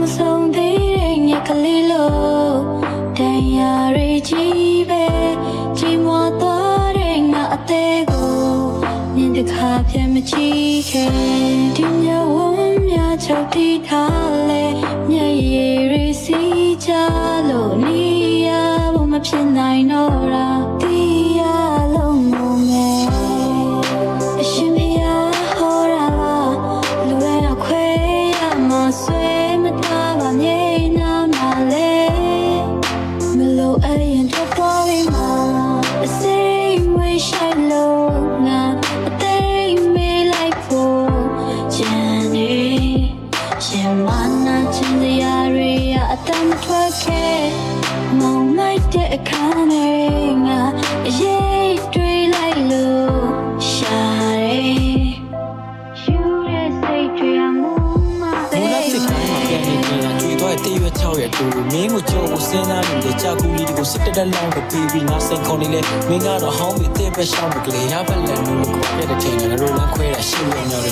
မဆုံးသေးတဲ့ညကလေးလို့တန်ရာတွေကြီးပဲကြီးမွားသွားတဲ့ငါအသေးကိုမြင်တခါပြန်မကြည့်ခဲ့ဒီမျက်ဝန်းများချုပ်တီးထားလဲမျက်ရည်တွေစီးကြလို့နေရဖို့မဖြစ်နိုင်တော့တာ ခဲ့မောင်လိုက်တဲ့အခါနဲ့ လာကျွေသွားတဲ့ရွက်6ရဲ့တူမင်းကိုကြောကိုစဉ်းစားနေတဲ့ကြာကူကြီးကိုစစ်တက်လောင်းကိုပြီးပြီးငါစိန်ခေါ်နေလေမင်းကတော့ဟောင်းပြီးတဲ့ပဲရှောင်းပြီးကလေးရပါလက်လို့ကိုပြတဲ့ချိန်နဲ့ရိုးလန်းခွဲတာရှင်းရညော်နေ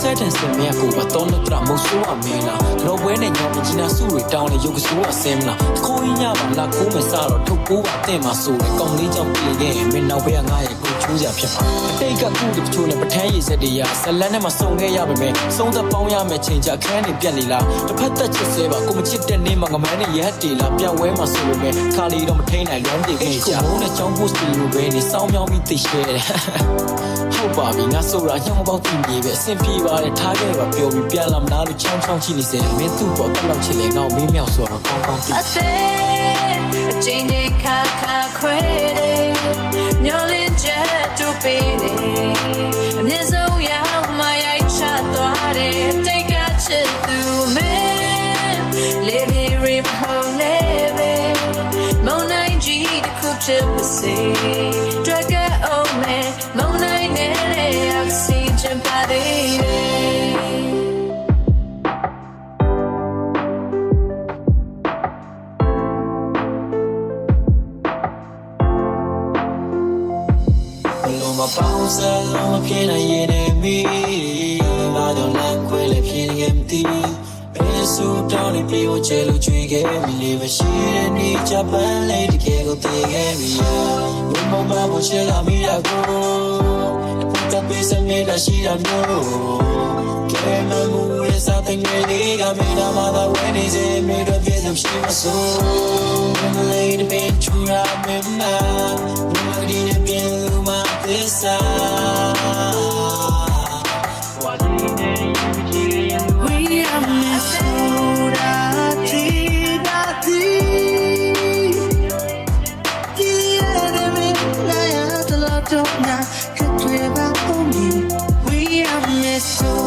စက်တန်စင်မြတ်ကိုတော့တော့တရမဆိုးအမင်းလားတော့ဘွဲနဲ့ညောင်ကြီးနာစုတွေတောင်းလေရုပ်ကစိုးအစင်းမလားခိုးညပါလာကိုမစားတော့ထုတ်ကိုပါတဲ့မှာဆိုလေကောင်းလေးကြောင့်ပြင်ခဲ့မင်းနောက်ဘက်ကငါရဲ့ ကိုချိုးစရာဖြစ်ပါအတိတ်ကကုတချိုးနဲ့ပထမ်းရည်စက်တွေရဇလန်းနဲ့မစုံခဲ့ရပါမယ်စုံသက်ပေါင်းရမယ်ချိန်ကြခန်းနေပြက်နေလားတစ်ဖက်သက်ချစ်စဲပါကိုမချစ်တဲ့နေမှာငမန်းနဲ့ရက်တီလားပြန်ဝဲမှာဆိုလို့ပဲခါလီတော့မထိန်နိုင်လုံးတည်ခဲ့ကြဘုံနဲ့ချောင်းပို့စီလိုပဲနေစောင်းမြောင်းပြီးသိရှဲတယ်ဟုတ်ပါပြီငါဆိုတာညောင်းပေါက်ကြည့်နေပဲအဆင်ပြေပါတယ်ထားခဲ့ပါပြောပြီးပြန်လာမလားလို့ချောင်းချောင်းကြည့်နေစဲမင်းသူ့ပေါ်တက်လောက်ချစ်လေငါ့ကိုမင်းမြောက်ဆိုတော့ကောင်းကောင်းသိအသေးအချင်းကြီးခါခါခွဲ တစ်ခုချစ်ပါစေတွေ့ကအောင်မဲမုန်နိုင်နဲ့အောက်ဆီဂျင်ပါသေးတယ်ဘလုံးမပေါင်းစလုံးမဖြစ်နိုင်ရင်လည်းမီးမာတော့လမ်းခွဲလည်းဖြစ်ရင်မသိဘယ် ဆိုတော့ဒီပြေကိုချဲလို့ကြွေခဲ့မိလေမရှိတဲ့နေ့ဂျပန်လေးတကယ်ကိုတည်ခဲ့ပြီဘုံမမဘချဲလာမိရကိုတပည့်စမေးတာရှိတာမျိုးကဲမမှုရစားတဲ့နေလေးကမေးတာမှသာဝဲနေစေမေးတော့ပြည့်စုံရှိမဆိုးမလေးတပည့် don't not could dream about me. We have missed so.